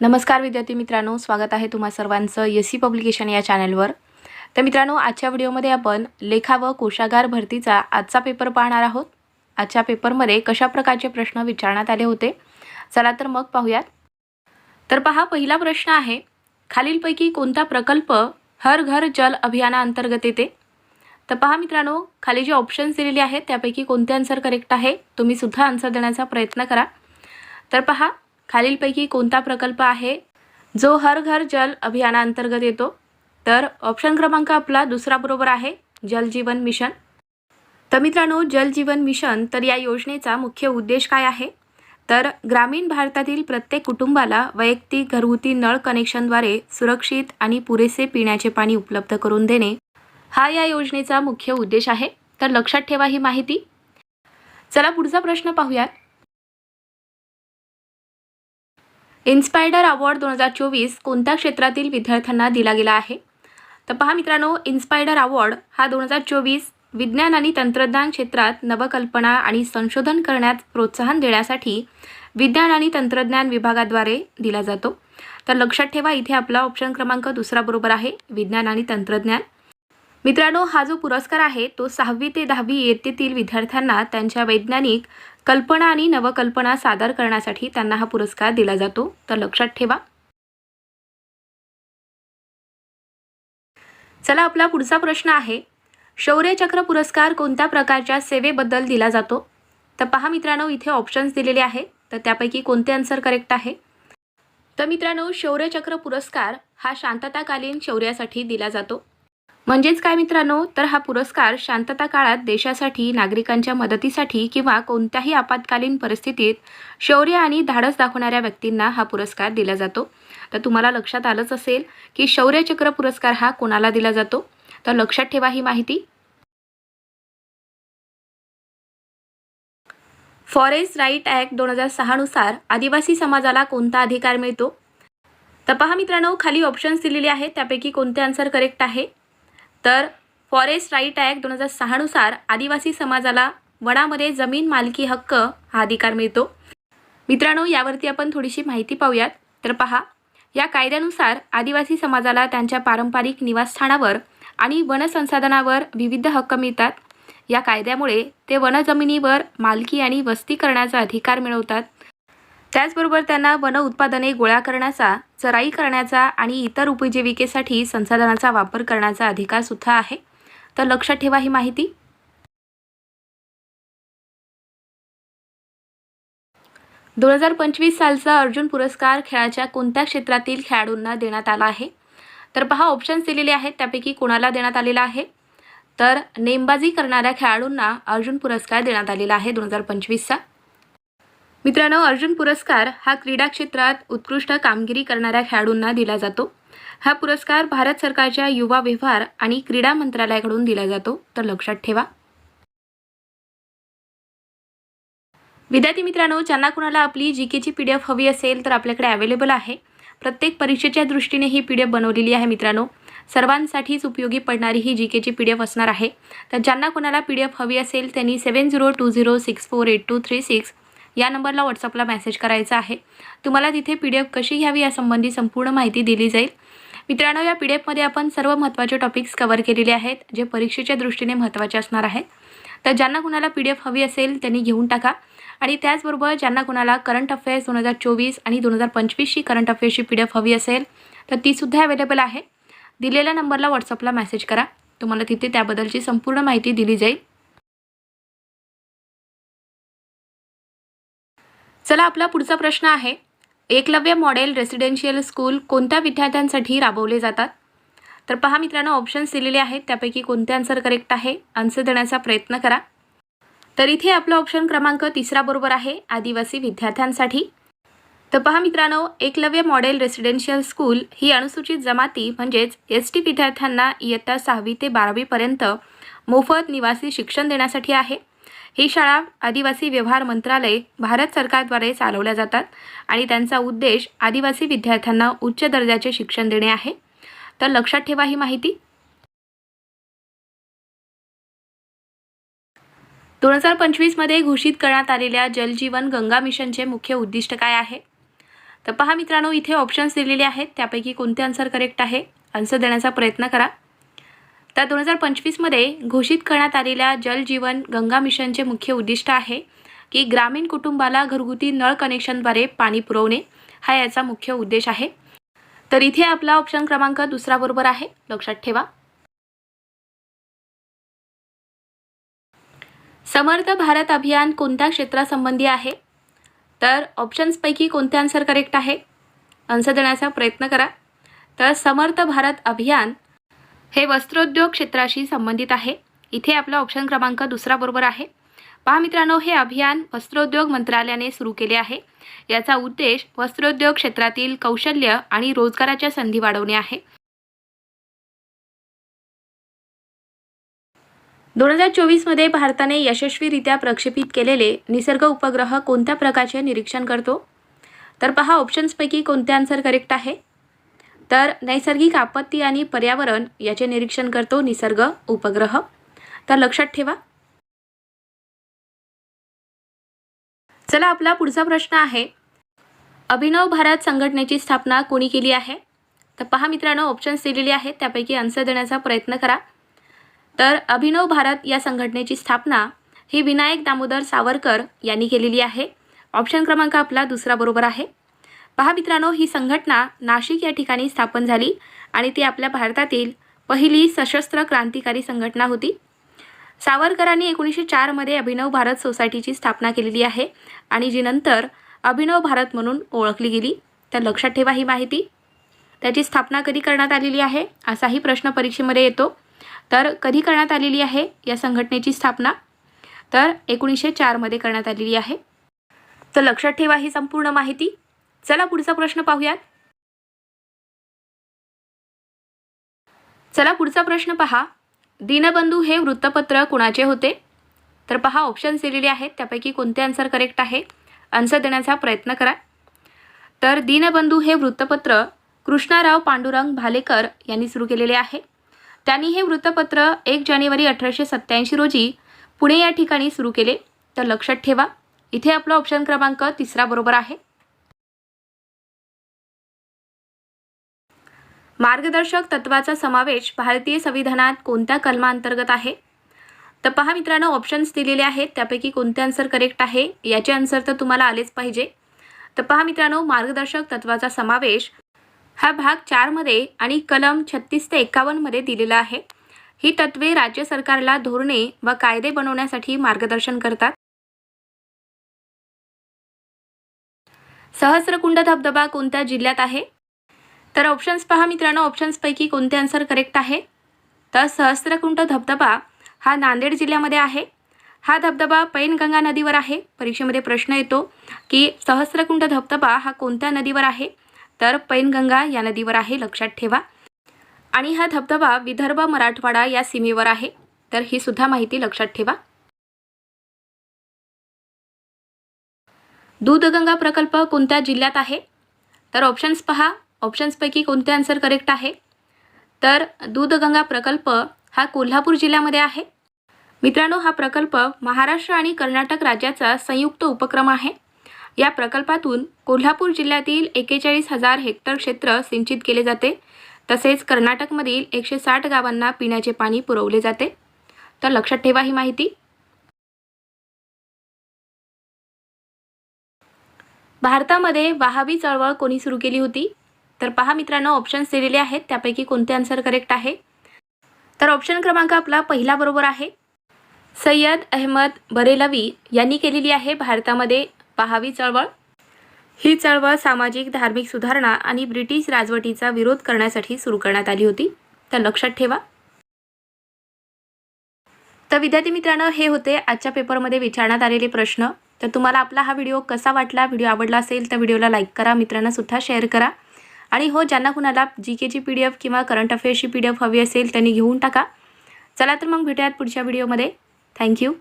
नमस्कार विद्यार्थी मित्रांनो स्वागत आहे तुम्हा सर्वांचं एस सी पब्लिकेशन या चॅनलवर. तर मित्रांनो आजच्या व्हिडिओमध्ये आपण लेखा व कोशागार भरतीचा आजचा पेपर पाहणार आहोत. आजच्या पेपरमध्ये कशा प्रकारचे प्रश्न विचारण्यात आले होते? चला तर मग पाहूयात. तर पहा पहिला प्रश्न आहे खालीलपैकी कोणता प्रकल्प हर घर जल अभियानाअंतर्गत येते? तर पहा मित्रांनो खाली जे ऑप्शन्स दिलेले आहेत त्यापैकी कोणते आन्सर करेक्ट आहे? तुम्ही सुद्धा आन्सर देण्याचा प्रयत्न करा. तर पहा खालीलपैकी कोणता प्रकल्प आहे? जो हर घर जल अभियानाअंतर्गत येतो. तर ऑप्शन क्रमांक आपला दुसरा बरोबर आहे जल जीवन मिशन. तर मित्रांनो जल जीवन मिशन तर या योजनेचा मुख्य उद्देश काय आहे? तर ग्रामीण भारतातील प्रत्येक कुटुंबाला वैयक्तिक घरगुती नळ कनेक्शनद्वारे सुरक्षित आणि पुरेसे पिण्याचे पाणी उपलब्ध करून देणे हा या योजनेचा मुख्य उद्देश आहे. तर लक्षात ठेवा ही माहिती. चला पुढचा प्रश्न पाहूयात. इन्स्पायडर अवॉर्ड दोन हजार चोवीस कोणत्या क्षेत्रातील विद्यार्थ्यांना दिला गेला आहे? तर पहा मित्रांनो इन्स्पायडर अवॉर्ड हा दोन हजार चोवीस विज्ञान आणि तंत्रज्ञान क्षेत्रात नवकल्पना आणि संशोधन करण्यात प्रोत्साहन देण्यासाठी विज्ञान आणि तंत्रज्ञान विभागाद्वारे दिला जातो. तर लक्षात ठेवा इथे आपला ऑप्शन क्रमांक दुसरा बरोबर आहे विज्ञान आणि तंत्रज्ञान. मित्रांनो हा जो पुरस्कार आहे तो सहावी ते दहावी इयत्तेतील विद्यार्थ्यांना त्यांच्या वैज्ञानिक कल्पना आणि नवकल्पना सादर करण्यासाठी त्यांना हा पुरस्कार दिला जातो. तर लक्षात ठेवा. चला आपला पुढचा प्रश्न आहे. शौर्यचक्र पुरस्कार कोणत्या प्रकारच्या सेवेबद्दल दिला जातो? तर पहा मित्रांनो इथे ऑप्शन्स दिलेले आहे तर त्यापैकी कोणते आन्सर करेक्ट आहे? तर मित्रांनो शौर्यचक्र पुरस्कार हा शांतताकालीन शौर्यासाठी दिला जातो. म्हणजेच काय मित्रांनो? तर हा पुरस्कार शांतता काळात देशासाठी नागरिकांच्या मदतीसाठी किंवा कोणत्याही आपत्कालीन परिस्थितीत शौर्य आणि धाडस दाखवणाऱ्या व्यक्तींना हा पुरस्कार दिला जातो. तर तुम्हाला लक्षात आलंच असेल की शौर्यचक्र पुरस्कार हा कोणाला दिला जातो? तर लक्षात ठेवा ही माहिती. फॉरेस्ट राईट ॲक्ट दोन हजार सहानुसार आदिवासी समाजाला कोणता अधिकार मिळतो? तर पहा मित्रांनो खाली ऑप्शन्स दिलेले आहेत. त्यापैकी कोणते आन्सर करेक्ट आहे? तर फॉरेस्ट राईट ॲक्ट दोन हजार सहानुसार आदिवासी समाजाला वनामध्ये जमीन मालकी हक्क हा अधिकार मिळतो. मित्रांनो यावरती आपण थोडीशी माहिती पाहूयात. तर पहा या कायद्यानुसार आदिवासी समाजाला त्यांच्या पारंपरिक निवासस्थानावर आणि वनसंसाधनावर विविध हक्क मिळतात. या कायद्यामुळे ते वनजमिनीवर मालकी आणि वस्ती करण्याचा अधिकार मिळवतात. त्याचबरोबर त्यांना वन उत्पादने गोळा करण्याचा चराई करण्याचा आणि इतर उपजीविकेसाठी संसाधनाचा वापर करण्याचा अधिकार सुद्धा आहे. तर लक्षात ठेवा ही माहिती. दोन हजार पंचवीस सालचा अर्जुन पुरस्कार खेळाच्या कोणत्या क्षेत्रातील खेळाडूंना देण्यात आला आहे? तर पहा ऑप्शन्स दिलेले आहेत त्यापैकी कोणाला देण्यात आलेला आहे? तर नेमबाजी करणाऱ्या खेळाडूंना अर्जुन पुरस्कार देण्यात आलेला आहे दोन हजार पंचवीसचा. मित्रांनो अर्जुन पुरस्कार हा क्रीडा क्षेत्रात उत्कृष्ट कामगिरी करणाऱ्या खेळाडूंना दिला जातो. हा पुरस्कार भारत सरकारच्या युवा व्यवहार आणि क्रीडा मंत्रालयाकडून दिला जातो. तर लक्षात ठेवा. विद्यार्थी मित्रांनो ज्यांना कुणाला आपली जी केची पी डी एफ हवी असेल तर आपल्याकडे अवेलेबल आहे. प्रत्येक परीक्षेच्या दृष्टीने ही पी डी एफ बनवलेली आहे मित्रांनो. सर्वांसाठीच उपयोगी पडणारी ही जी केची पी डी एफ असणार आहे. तर ज्यांना कोणाला पी डी एफ हवी असेल त्यांनी seven zero two zero six four eight two three six या नंबरला व्हॉट्सअपला मेसेज करायचा आहे. तुम्हाला तिथे पी डी एफ कशी घ्यावी यासंबंधी संपूर्ण माहिती दिली जाईल. मित्रांनो या पी डी एफमध्ये आपण सर्व महत्त्वाचे टॉपिक्स कवर केलेले आहेत जे परीक्षेच्या दृष्टीने महत्त्वाचे असणार आहे तर ज्यांना कुणाला पी डी एफ हवी असेल त्यांनी घेऊन टाका. आणि त्याचबरोबर ज्यांना कुणाला करंट अफेअर्स दोन हजार चोवीस आणि दोन हजार पंचवीसची करंट अफेअर्सची पी डी एफ हवी असेल तर तीसुद्धा अवेलेबल आहे. दिलेल्या नंबरला व्हॉट्सअपला मेसेज करा. तुम्हाला तिथे त्याबद्दलची संपूर्ण माहिती दिली जाईल. चला आपला पुढचा प्रश्न आहे. एकलव्य मॉडेल रेसिडेन्शियल स्कूल कोणत्या विद्यार्थ्यांसाठी राबवले जातात? तर पहा मित्रांनो ऑप्शन्स दिलेले आहेत. त्यापैकी कोणते आन्सर करेक्ट आहे? आन्सर देण्याचा प्रयत्न करा. तर इथे आपला ऑप्शन क्रमांक तिसरा बरोबर आहे आदिवासी विद्यार्थ्यांसाठी. तर पहा मित्रांनो एकलव्य मॉडेल रेसिडेन्शियल स्कूल ही अनुसूचित जमाती म्हणजेच एस टी विद्यार्थ्यांना इयत्ता सहावी ते बारावीपर्यंत मोफत निवासी शिक्षण देण्यासाठी आहे. ही शाळा आदिवासी व्यवहार मंत्रालय भारत सरकारद्वारे चालवल्या जातात आणि त्यांचा उद्देश आदिवासी विद्यार्थ्यांना उच्च दर्जाचे शिक्षण देणे आहे. तर लक्षात ठेवा ही माहिती. दोन हजार पंचवीसमध्ये घोषित करण्यात आलेल्या जलजीवन गंगा मिशनचे मुख्य उद्दिष्ट काय आहे? तर पहा मित्रांनो इथे ऑप्शन्स दिलेले आहेत. त्यापैकी कोणते आन्सर करेक्ट आहे? आन्सर देण्याचा प्रयत्न करा. तर दोन हजार पंचवीसमध्ये घोषित करण्यात आलेल्या जल जीवन गंगा मिशनचे मुख्य उद्दिष्ट आहे की ग्रामीण कुटुंबाला घरगुती नळ कनेक्शनद्वारे पाणी पुरवणे हा याचा मुख्य उद्देश आहे. तर इथे आपला ऑप्शन क्रमांक दुसरा बरोबर आहे. लक्षात ठेवा. समर्थ भारत अभियान कोणत्या क्षेत्रासंबंधी आहे? तर ऑप्शन्सपैकी कोणते आन्सर करेक्ट आहे? आन्सर देण्याचा प्रयत्न करा. तर समर्थ भारत अभियान हे वस्त्रोद्योग क्षेत्राशी संबंधित आहे. इथे आपला ऑप्शन क्रमांक दुसरा बरोबर आहे. पहा मित्रांनो हे अभियान वस्त्रोद्योग मंत्रालयाने सुरू केले आहे. याचा उद्देश वस्त्रोद्योग क्षेत्रातील कौशल्य आणि रोजगाराच्या संधी वाढवणे आहे. दोन हजार चोवीसमध्ये भारताने यशस्वीरित्या प्रक्षेपित केलेले निसर्ग उपग्रह कोणत्या प्रकारचे निरीक्षण करतो? तर पहा ऑप्शन्सपैकी कोणते आन्सर करेक्ट आहे? तर नैसर्गिक आपत्ती आणि पर्यावरण याचे निरीक्षण करतो निसर्ग उपग्रह. तर लक्षात ठेवा. चला आपला पुढचा प्रश्न आहे. अभिनव भारत संघटनेची स्थापना कोणी केली आहे? तर पहा मित्रांनो ऑप्शन्स दिलेले आहेत त्यापैकी आन्सर देण्याचा प्रयत्न करा. तर अभिनव भारत या संघटनेची स्थापना ही विनायक दामोदर सावरकर यांनी केलेली आहे. ऑप्शन क्रमांक आपला दुसरा बरोबर आहे. पहा मित्रांनो ही संघटना नाशिक या ठिकाणी स्थापन झाली आणि ती आपल्या भारतातील पहिली सशस्त्र क्रांतिकारी संघटना होती. सावरकरांनी एकोणीसशे चारमध्ये अभिनव भारत सोसायटीची स्थापना केलेली आहे आणि जी नंतर अभिनव भारत म्हणून ओळखली गेली. तर लक्षात ठेवा ही माहिती. त्याची स्थापना कधी करण्यात आलेली आहे असाही प्रश्न परीक्षेमध्ये येतो. तर कधी करण्यात आलेली आहे या संघटनेची स्थापना? तर एकोणीसशे चारमध्ये करण्यात आलेली आहे. तर लक्षात ठेवा ही संपूर्ण माहिती. चला पुढचा प्रश्न पाहूयात. चला पुढचा प्रश्न पहा. दीनबंधू हे वृत्तपत्र कुणाचे होते? तर पहा ऑप्शन्स दिलेले आहेत. त्यापैकी कोणते आन्सर करेक्ट आहे आन्सर देण्याचा प्रयत्न करा. तर दीनबंधू हे वृत्तपत्र कृष्णाराव पांडुरंग भालेकर यांनी सुरू केलेले आहे. त्यांनी हे वृत्तपत्र एक जानेवारी अठराशे सत्त्याऐंशी रोजी पुणे या ठिकाणी सुरू केले. तर लक्षात ठेवा इथे आपला ऑप्शन क्रमांक तिसरा बरोबर आहे. मार्गदर्शक तत्वाचा समावेश भारतीय संविधानात कोणत्या कलमाअंतर्गत आहे? तर पहा मित्रांनो ऑप्शन्स दिलेले आहेत. त्यापैकी कोणते आन्सर करेक्ट आहे? याचे आन्सर तर तुम्हाला आलेच पाहिजे. तर पहा मित्रांनो मार्गदर्शक तत्वाचा समावेश हा भाग चारमध्ये आणि कलम छत्तीस ते एकावन्नमध्ये दिलेला आहे. ही तत्वे राज्य सरकारला धोरणे व कायदे बनवण्यासाठी मार्गदर्शन करतात. सहस्रकुंड धबधबा कोणत्या जिल्ह्यात आहे? तर ऑप्शन्स पहा मित्रांनो. ऑप्शन्सपैकी कोणते आन्सर करेक्ट आहे? तर सहस्त्रकुंड धबधबा हा नांदेड जिल्ह्यामध्ये आहे. हा धबधबा पैनगंगा नदीवर आहे. परीक्षेमध्ये प्रश्न येतो की सहस्रकुंड धबधबा हा कोणत्या नदीवर आहे? तर पैनगंगा या नदीवर आहे लक्षात ठेवा. आणि हा धबधबा विदर्भ मराठवाडा या सीमेवर आहे. तर ही सुद्धा माहिती लक्षात ठेवा. दूधगंगा प्रकल्प कोणत्या जिल्ह्यात आहे? तर ऑप्शन्स पहा. ऑप्शन्सपैकी कोणते आन्सर करेक्ट आहे? तर दूधगंगा प्रकल्प हा कोल्हापूर जिल्ह्यामध्ये आहे. मित्रांनो हा प्रकल्प महाराष्ट्र आणि कर्नाटक राज्याचा संयुक्त उपक्रम आहे. या प्रकल्पातून कोल्हापूर जिल्ह्यातील एकेचाळीस हजार हेक्टर क्षेत्र सिंचित केले जाते. तसेच कर्नाटकमधील एकशे साठ गावांना पिण्याचे पाणी पुरवले जाते. तर लक्षात ठेवा ही माहिती. भारतामध्ये वाहावी चळवळ कोणी सुरू केली होती? तर पहा मित्रांनो ऑप्शन्स दिलेले आहेत. त्यापैकी कोणते आन्सर करेक्ट आहे? तर ऑप्शन क्रमांक आपला पहिला बरोबर आहे. सय्यद अहमद बरेलवी यांनी केलेली आहे भारतामध्ये पहावी चळवळ. ही चळवळ सामाजिक धार्मिक सुधारणा आणि ब्रिटिश राजवटीचा विरोध करण्यासाठी सुरू करण्यात आली होती. तर लक्षात ठेवा. तर विद्यार्थी मित्रांनो हे होते आजच्या पेपरमध्ये विचारण्यात आलेले प्रश्न. तर तुम्हाला आपला हा व्हिडिओ कसा वाटला? व्हिडिओ आवडला असेल तर व्हिडिओला लाईक करा. मित्रांना सुद्धा शेअर करा. आणि हो ज्यांना कुणाला जी केची पी डी एफ किंवा करंट अफेअर्सची पी डी एफ हवी असेल त्यांनी घेऊन टाका. चला तर मग भेटूयात पुढच्या व्हिडिओमध्ये थँक्यू